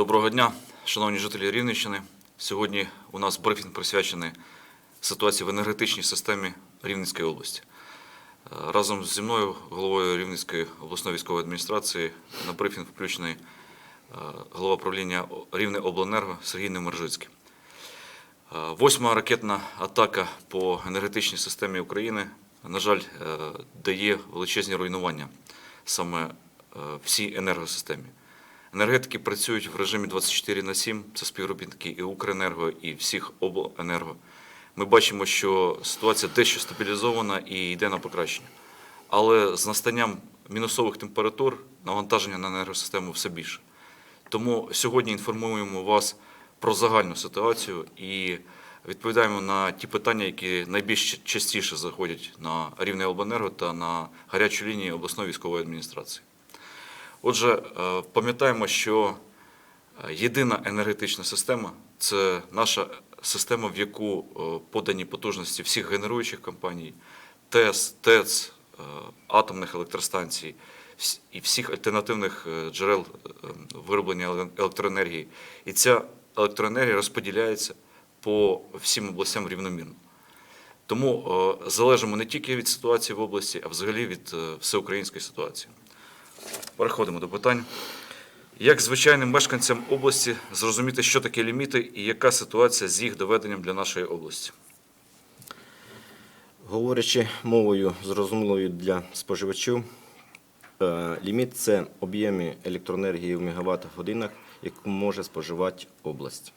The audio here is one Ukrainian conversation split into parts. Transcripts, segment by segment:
Доброго дня, шановні жителі Рівненщини. Сьогодні у нас брифінг присвячений ситуації в енергетичній системі Рівненської області. Е, Разом зі мною, головою Рівненської обласної військової адміністрації, на брифінг включений е, голова правління Рівне обленерго Сергій Немержицький. Е, Восьма ракетна атака по енергетичній системі України, на жаль, дає величезні руйнування саме всій енергосистемі. Енергетики працюють в режимі 24 на 7, це співробітники і Укренерго, і всіх обленерго. Ми бачимо, що ситуація дещо стабілізована і йде на покращення. Але з настанням мінусових температур навантаження на енергосистему все більше. Тому сьогодні інформуємо вас про загальну ситуацію і відповідаємо на ті питання, які найбільш частіше заходять на рівне обленерго та на гарячу лінію обласної військової адміністрації. Отже, е, пам'ятаємо, що е, єдина енергетична система це наша система, в яку е, подані потужності всіх генеруючих компаній, ТЕС, ТЕЦ, атомних електростанцій і всіх альтернативних джерел вироблення електроенергії. І ця електроенергія розподіляється по всім областям рівномірно. Тому залежимо не тільки від ситуації в області, а взагалі від всеукраїнської ситуації. Переходимо до питань. Як звичайним мешканцям області зрозуміти, що таке ліміти і яка ситуація з їх доведенням для нашої області? Говорячи мовою зрозумілою для споживачів, е, ліміт це об'єми електроенергії в мегаватт-годинах, яку може споживати область.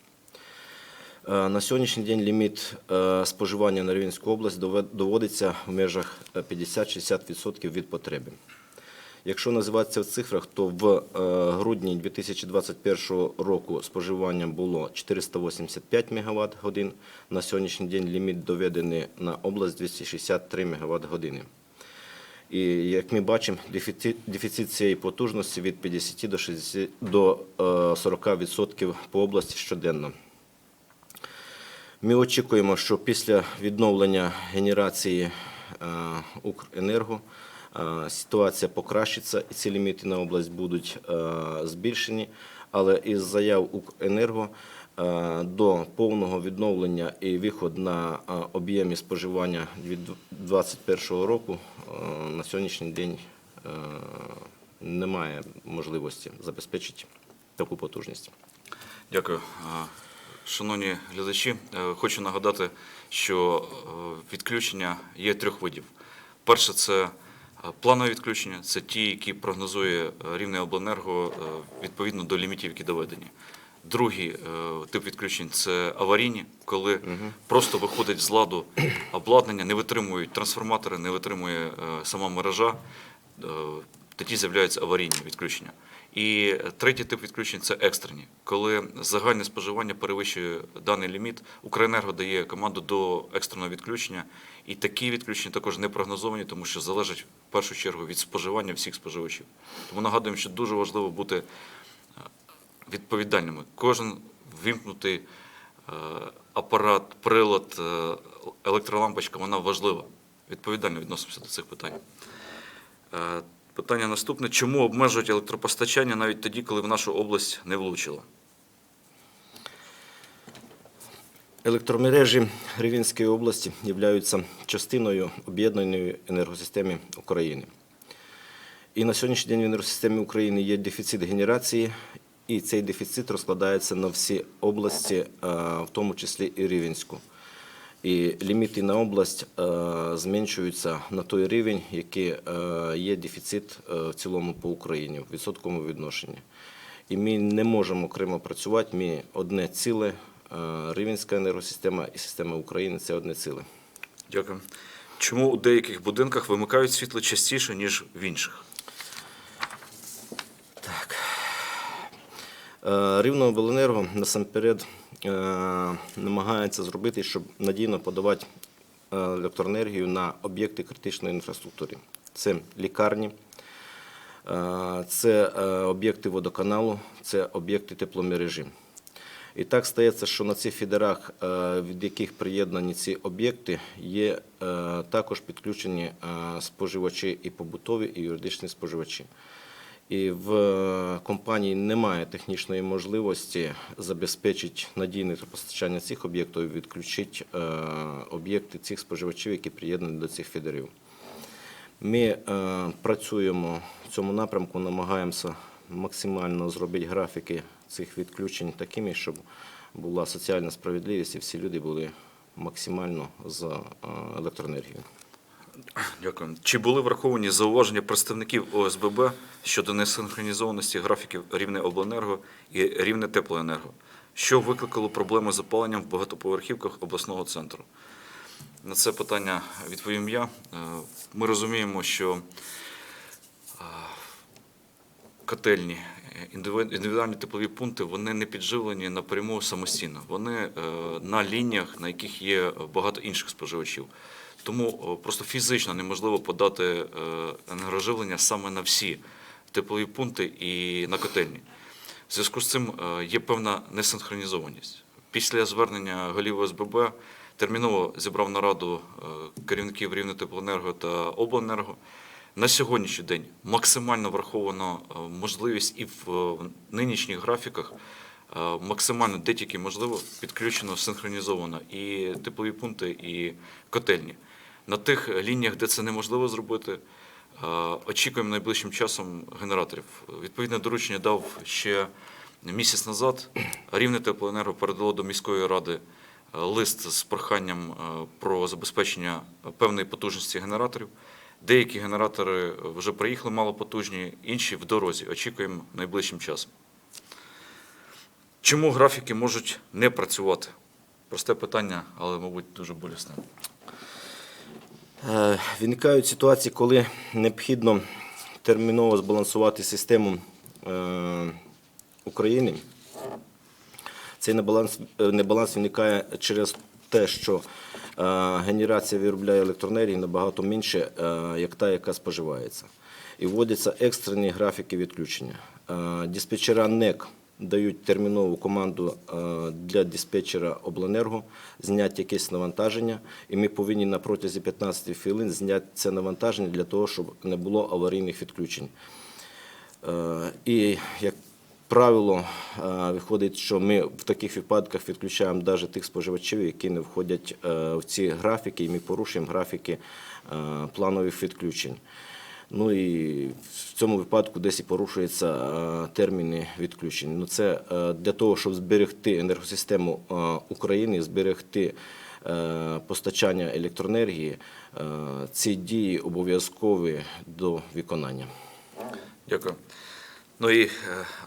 Е, На сьогоднішній день ліміт е, споживання на Рівненську область доводиться в межах е, 50-60% від потреби. Якщо називатися в цифрах, то в е, грудні 2021 року споживання було 485 МВт годин. На сьогоднішній день ліміт доведений на область 263 МВт години. І як ми бачимо, дефіцит, дефіцит цієї потужності від 50 до 60 до е, 40% по області щоденно. Ми очікуємо, що після відновлення генерації е, Укренерго е, ситуація покращиться і ці ліміти на область будуть е, збільшені. Але із заяв Укренерго е, до повного відновлення і виход на е, об'ємі споживання від 2021 року е, на сьогоднішній день е, немає можливості забезпечити таку потужність. Дякую. Шановні глядачі, е, хочу нагадати, що е, відключення є трьох видів. Перше це е, планові відключення, це ті, які прогнозує е, рівне обленерго е, відповідно до лімітів, які доведені. Другий е, тип відключень це аварійні, коли просто виходить з ладу обладнання, не витримують трансформатори, не витримує е, сама мережа, е, тоді з'являються аварійні відключення. І третій тип відключень це екстрені, коли загальне споживання перевищує даний ліміт. Укренерго дає команду до екстреного відключення, і такі відключення також не прогнозовані, тому що залежать в першу чергу від споживання всіх споживачів. Тому нагадуємо, що дуже важливо бути е, відповідальними. Кожен вимкнутий е, апарат, прилад, е, електролампочка, вона важлива. Відповідально відносимося до цих питань. Питання наступне: чому обмежують електропостачання навіть тоді, коли в нашу область не влучило? Електромережі Рівненської області являються частиною об'єднаної енергосистеми України. І на сьогоднішній день в енергосистемі України є дефіцит генерації, і цей дефіцит розкладається на всі області, в тому числі і Рівненську. І ліміти на область е, зменшуються на той рівень, який е, є дефіцит е, в цілому по Україні в відсотковому відношенні. І ми не можемо окремо працювати. Ми одне ціле. Рівненська енергосистема і система України це одне ціле. Дякую. Чому у деяких будинках вимикають світло частіше, ніж в інших? Е, Рівнеобленерго насамперед е, намагається зробити, щоб надійно подавати е, електроенергію на об'єкти критичної інфраструктури. Це лікарні, е, це е, об'єкти водоканалу, це об'єкти тепломережі. І так стається, що на цих фідерах, е, від яких приєднані ці об'єкти, є е, також підключені е, споживачі і побутові, і юридичні споживачі. І в е, компанії немає технічної можливості забезпечити надійне постачання цих об'єктів і відключити е, об'єкти цих споживачів, які приєднані до цих фідерів. Ми е, працюємо в цьому напрямку, намагаємося максимально зробити графіки цих відключень такими, щоб була соціальна справедливість і всі люди були максимально за е, електроенергію. Дякую. Чи були враховані зауваження представників ОСББ щодо несинхронізованості графіків рівне обленерго і рівне теплоенерго, що викликало проблеми з опаленням в багатоповерхівках обласного центру? На це питання відповім я. Е, Ми розуміємо, що е, котельні, індивідуальні теплові пункти, вони не підживлені напряму самостійно. Вони е, на лініях, на яких є багато інших споживачів. Тому е, просто фізично неможливо подати е, енергоживлення саме на всі теплові пункти і на котельні. В зв'язку з цим е, є певна несинхронізованість. Після звернення голів ОСББ терміново зібрав нараду керівників Рівне теплоенерго та обленерго. На сьогоднішній день максимально враховано можливість і в нинішніх графіках максимально де тільки можливо підключено, синхронізовано і теплові пункти, і котельні. На тих лініях, де це неможливо зробити, е, очікуємо найближчим часом генераторів. Відповідне доручення дав ще місяць назад. Рівне теплоенерго передало до міської ради е, лист з проханням е, про забезпечення певної потужності генераторів. Деякі генератори вже приїхали малопотужні, інші в дорозі. Очікуємо найближчим часом. Чому графіки можуть не працювати? Просте питання, але, мабуть, дуже болісне. Е, Виникають ситуації, коли необхідно терміново збалансувати систему е, України. Цей небаланс, е, небаланс виникає через те, що генерація виробляє електроенергії набагато менше, як та, яка споживається. І вводяться екстрені графіки відключення. Диспетчера НЕК дають термінову команду е, для диспетчера обленерго зняти якесь навантаження, і ми повинні на протязі 15 хвилин зняти це навантаження для того, щоб не було аварійних відключень. Е, І, як правило, е, виходить, що ми в таких випадках відключаємо навіть тих споживачів, які не входять в ці графіки, і ми порушуємо графіки планових відключень. Ну і в цьому випадку десь і порушуються е, терміни відключень. Ну це е, для того, щоб зберегти енергосистему е, України, зберегти постачання електроенергії, ці дії обов'язкові до виконання. Дякую. Ну і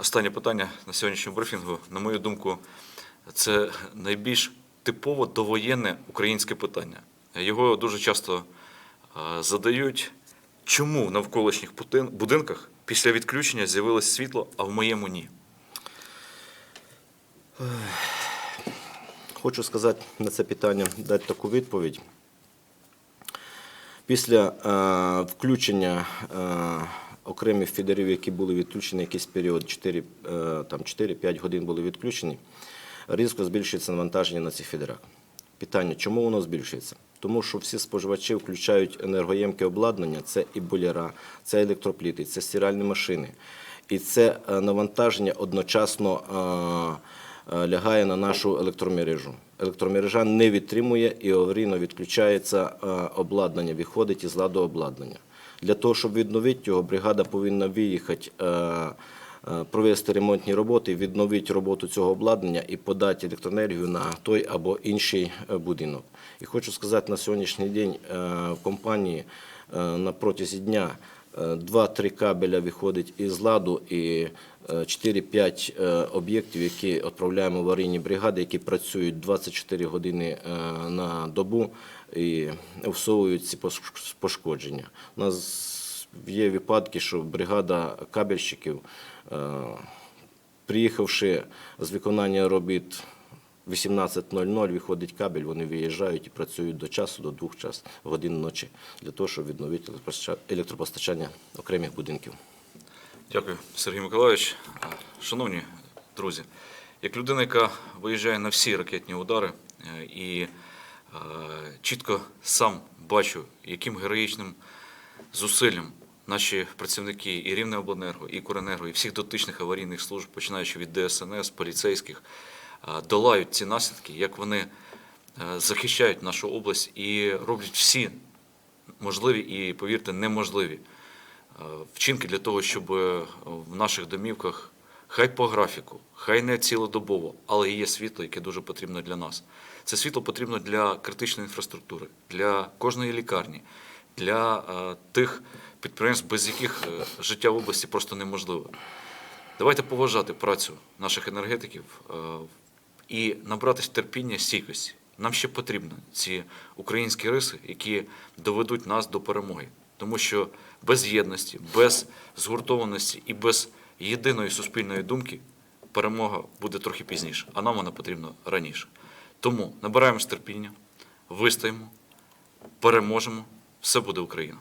останнє питання на сьогоднішньому брифінгу. На мою думку, це найбільш типово довоєнне українське питання. Його дуже часто задають, чому в навколишніх будинках після відключення з'явилось світло, а в моєму ні. Хочу сказати на це питання, дати таку відповідь. Після е, включення е, окремих фідерів, які були відключені якийсь період, 4, е, 4-5 годин були відключені, різко збільшується навантаження на цих фідерах. Питання, чому воно збільшується? Тому що всі споживачі включають енергоємке обладнання, це і боляра, це електропліти, це стиральні машини. І це е, навантаження одночасно е, е, лягає на нашу електромережу. Електромережа не відтримує і аварійно відключається обладнання, виходить із ладу обладнання. Для того, щоб відновити його, бригада повинна виїхати, провести ремонтні роботи, відновити роботу цього обладнання і подати електроенергію на той або інший е, будинок. І хочу сказати, на сьогоднішній день е, в компанії е, на протязі дня е, Два-три кабеля виходить із ладу і е, 4-5 е, об'єктів, які відправляємо в аварійні бригади, які працюють 24 години е, на добу і усовують ці пошкодження. У нас є випадки, що бригада кабельщиків, е, приїхавши з виконання робіт 18.00 виходить кабель, вони виїжджають і працюють до часу, до двох час, годин ночі, для того, щоб відновити електропостачання окремих будинків. Дякую, Сергій Миколайович. Шановні друзі, як людина, яка виїжджає на всі ракетні удари е, і е, чітко сам бачу, яким героїчним зусиллям наші працівники і Рівнеобленерго, і Куренерго, і всіх дотичних аварійних служб, починаючи від ДСНС, поліцейських, долають ці наслідки, як вони е, захищають нашу область і роблять всі можливі і, повірте, неможливі е, вчинки для того, щоб е, в наших домівках, хай по графіку, хай не цілодобово, але є світло, яке дуже потрібно для нас. Це світло потрібно для критичної інфраструктури, для кожної лікарні, для тих підприємств, без яких е, життя в області просто неможливо. Давайте поважати працю наших енергетиків е, і набратись терпіння, стійкості. Нам ще потрібні ці українські риси, які доведуть нас до перемоги. Тому що без єдності, без згуртованості і без єдиної суспільної думки перемога буде трохи пізніше, а нам вона потрібна раніше. Тому набираємось терпіння, вистоїмо, переможемо, все буде Україна.